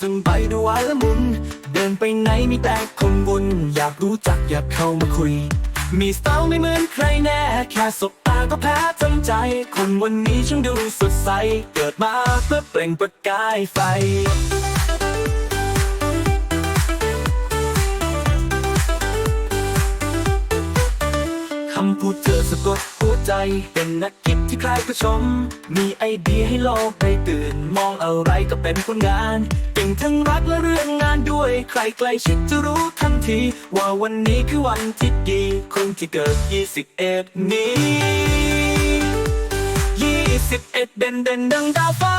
ทั้งใบด้วยหวาละมุน เดินไปไหนมีแต่คนวุ่นอยากรู้จักอยากเข้ามาคุย มีสไตล์ไม่เหมือนใครแน่ แค่สบตาก็แพ้ทั้งใจ คนวันนี้ช่างดูสดใส เกิดมาเพื่อเปล่งประกายไฟำพูดเธอสะกดหัวใจ เป็นนักกิจที่ใครก็ชม มีไอเดียให้โลกได้ตื่น มองอะไรก็เป็นผลงานเก่งทั้งรักและเรื่องงานด้วย ใครใกล้ชิดจะรู้ทันที ว่าวันนี้คือวันที่ดี คนที่เกิด 21 นี้ 21 เด่นเด่นดังดาวฟ้า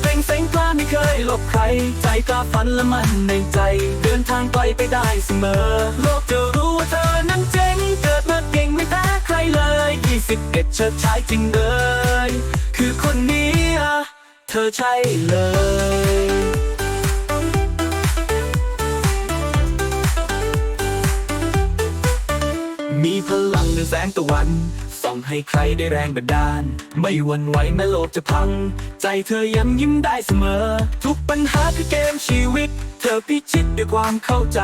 เปล่งแสงกล้าไม่เคยหลบใคร ใจกล้าฝันและมันในใจ เดินทางไกลไปได้เสมอ โลกจะรู้ว่าเธอนั้น เธอใช่จริงเลย คือคนนี้อะเธอใช่เลยมีพลังเหนือแสงตะวัน ส่องให้ใครได้แรงบันดาล ไม่หวั่นไหวแม้โลกจะพัง ใจเธอย้ำยิ้มได้เสมอ ทุกปัญหาคือเกมชีวิต เธอพิชิตด้วยความเข้าใจ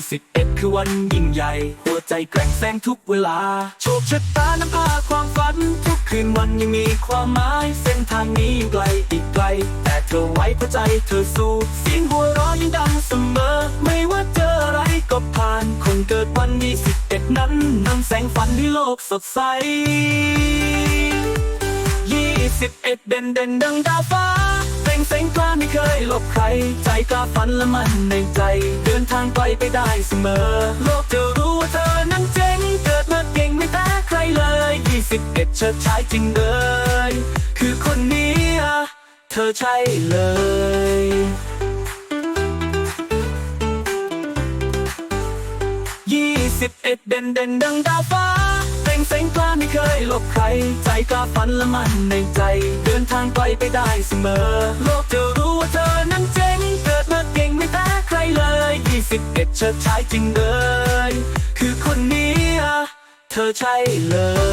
21 คือวันยิ่งใหญ่ หัวใจแกร่งแสงทุกเวลา โชคชะตานำพาความฝัน ทุกคืนวันยังมีความหมาย เส้นทางนี้ยังไกลอีกไกล แต่เธอไว้พระใจเธอสู้เสียงหัวเราะยังดังเสมอ ไม่ว่าเจออะไรก็ผ่าน คนเกิดวันนี้สิบ นั้นนำแสงฝันให้โลกสดใสยี่สิบเอ็ดเด่นเด่นดังดาวฟ้าเปล่งแสงกล้าไม่เคยหลบใคร ใจกล้าฝันและมันในใจ เดินทางไกลไปได้เสมอ โลกจะรู้ว่าเธอนั้นเจ๋ง เกิดมาเก่งไม่แพ้ใครเลยยี่สิบเอ็ดเชิดชายจริงเลย คือคนนี้ เธอใช่เลย สิบเอ็ดเด่นเด่นดังดาวฟ้าเปล่งแสงกล้าไม่เคยหลบใคร ใจกล้าฝันและมันในใจ เดินทางไกลไปได้เสมอ โลกจะรู้ว่าเธอนั้นเจ๋งเกิดมาเก่งไม่แพ้ใครเลยยี่สิบเอ็ดเชิดชายจริงเลยคือคนนี้เธอใช่เลย